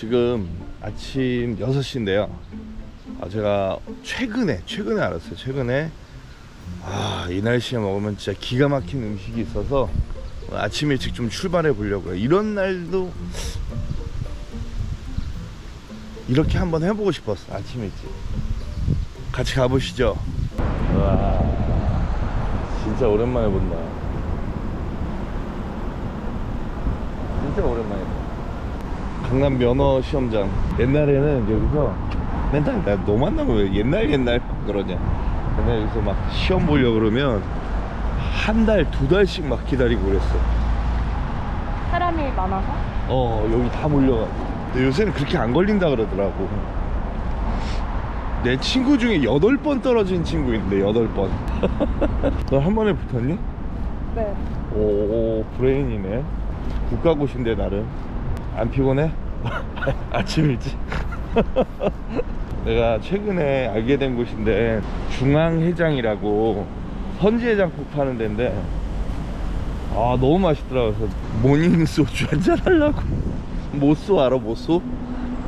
지금 아침 6시인데요. 아, 제가 최근에, 최근에 알았어요. 최근에. 아, 이 날씨에 먹으면 진짜 기가 막힌 음식이 있어서 아침 일찍 좀 출발해 보려고요. 이런 날도 이렇게 한번 해보고 싶었어. 아침 일찍. 같이 가보시죠. 와, 진짜 오랜만에 본다. 진짜 오랜만에 봐. 강남 면허 시험장. 옛날에는 여기서 맨날 나 너 만나면 왜 옛날 옛날 그러냐. 맨날 여기서 막 시험 보려고 그러면 한 달, 두 달씩 막 기다리고 그랬어. 사람이 많아서? 어, 여기 다 몰려가지고. 근데 요새는 그렇게 안 걸린다 그러더라고. 내 친구 중에 여덟 번 떨어진 친구 있는데, 여덟 번. 너 한 번에 붙었니? 네. 오, 브레인이네. 국가고시인데, 나름. 안 피곤해? 아침 일찍. 내가 최근에 알게 된 곳인데, 중앙해장이라고 선지해장국 파는 데인데, 아, 너무 맛있더라고요. 모닝 소주 한잔 하려고. 모쏘 알아, 모쏘?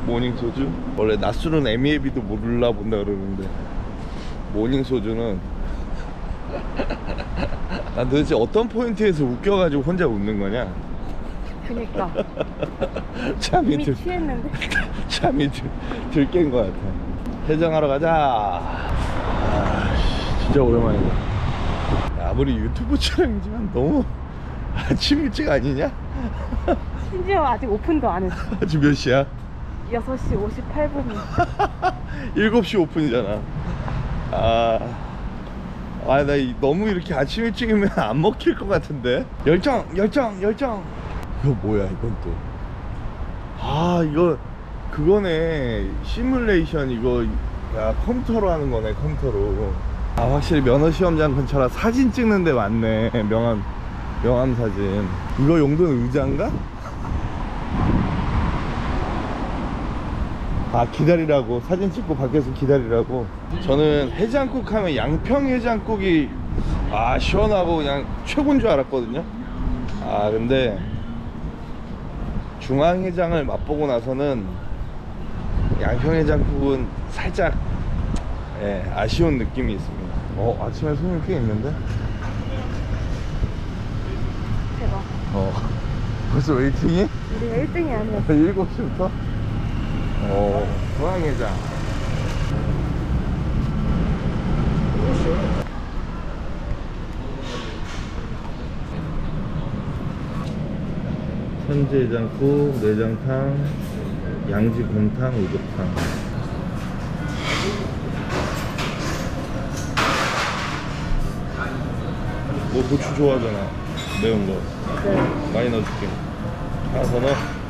모닝 소주? 원래 낮술은 애미애비도 몰라 본다 그러는데, 모닝 소주는 난 도대체 어떤 포인트에서 웃겨가지고 혼자 웃는 거냐? 그니까. 이미 들, 취했는데. 참이 들, 들깬 것 같아. 해장하러 가자. 아, 씨, 진짜 오랜만이다. 야, 아무리 유튜브 촬영이지만 너무 아침 일찍 아니냐? 심지어 아직 오픈도 안 했어. 지금 몇 시야? 6시 58분이. 7시 오픈이잖아. 아. 아, 나 이- 너무 이렇게 아침 일찍이면 안 먹힐 것 같은데? 열정, 열정, 열정. 이거 뭐야, 이건 또. 아, 이거, 그거네. 시뮬레이션, 이거, 야, 컴퓨터로 하는 거네, 컴퓨터로. 아, 확실히 면허 시험장 근처라 사진 찍는데 맞네. 명함, 명함 사진. 이거 용도는 의자인가? 아 기다리라고 사진 찍고 밖에서 기다리라고 저는 해장국 하면 양평 해장국이 아 시원하고 그냥 최고인 줄 알았거든요 아 근데 중앙해장을 맛보고 나서는 양평 해장국은 살짝 예, 아쉬운 느낌이 있습니다 어 아침에 손님 꽤 있는데 대박. 어 벌써 웨이팅이? 우리가 1등이 아니야. 7시부터? 어, 중앙회장. 선지해장국, 내장탕, 양지곰탕, 우육탕. 너 고추 좋아하잖아. 매운 거. 네. 많이 넣어줄게. 하나 더 넣어.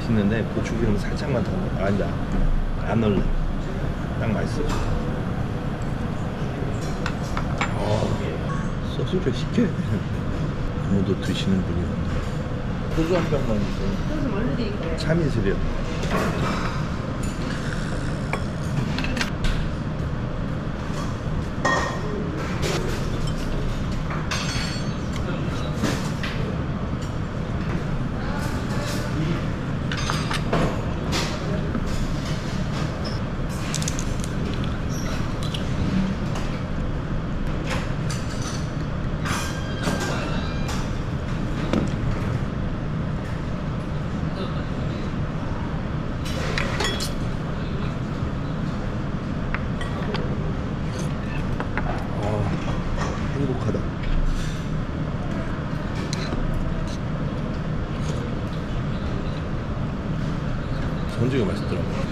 맛있는데 고추기름 살짝만 더 넣어. 아니다. 안 넣을래. 딱 맛있어. 어, 소스를 시켜야 돼. 아무도 드시는 분이 없네. 소주 한 병만 주세요. 소주 뭘로 드릴까요? 참이슬이요. 아, 행복하다. 전지가 맛있더라고.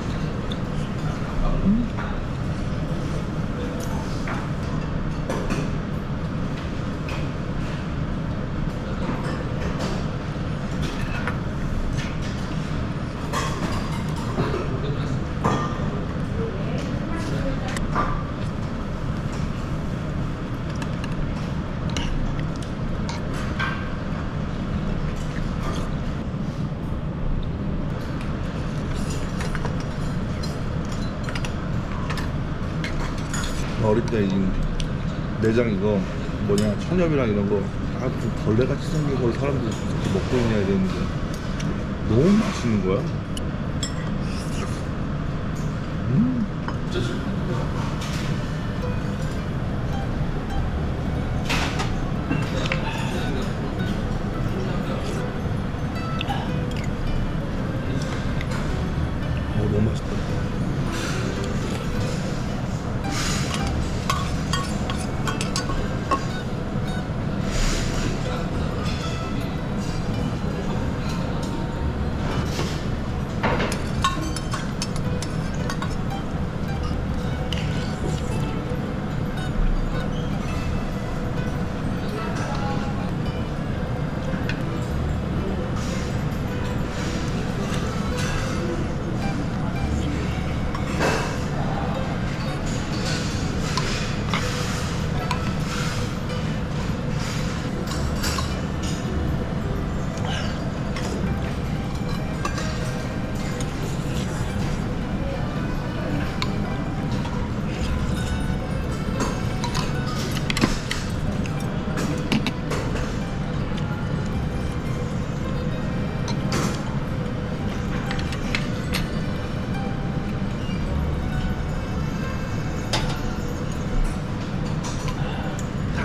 어릴 때 이 내장 이거 뭐냐 천엽이랑 이런 거 아, 무슨 벌레같이 생긴 걸 사람들이 먹고 있냐 이랬는데 너무 맛있는 거야.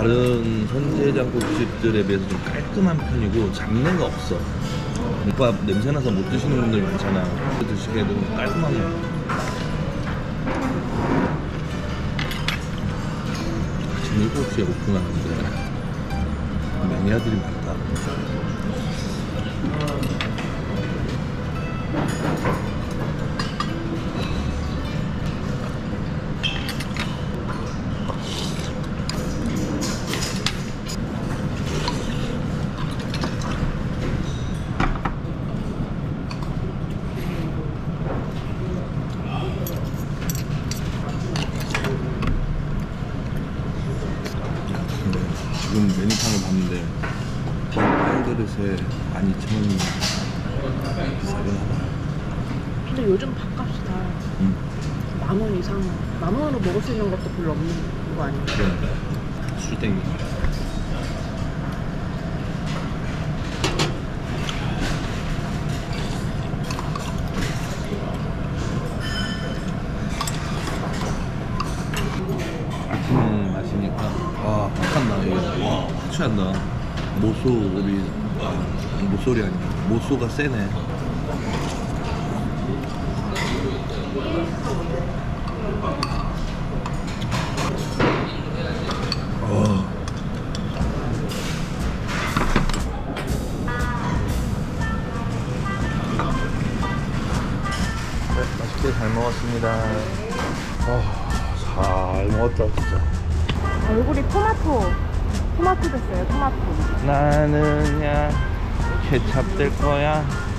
다른 선제장국집들에 비해서 좀 깔끔한 편이고 잡내가 없어. 국밥 냄새나서 못 드시는 분들 많잖아. 드시기에도 깔끔한 거. 아침 7시에 오픈하는데 매니아들이 많다. 근데 지금 메뉴판을 봤는데 한 그릇에 12,000원이 비싸긴 하다. 근데 요즘 밥값이 다 응. 만원 이상, 만 원으로 먹을 수 있는 것도 별로 없는 거 아니에요? 그래. 술 땡기. 아, 모소리 아니야 모소가 세네 어. 네, 맛있게 잘 먹었습니다. 아, 잘 먹었다, 진짜. 얼굴이 토마토. 토마토 됐어요, 토마토. 나는 야 케찹 될 거야.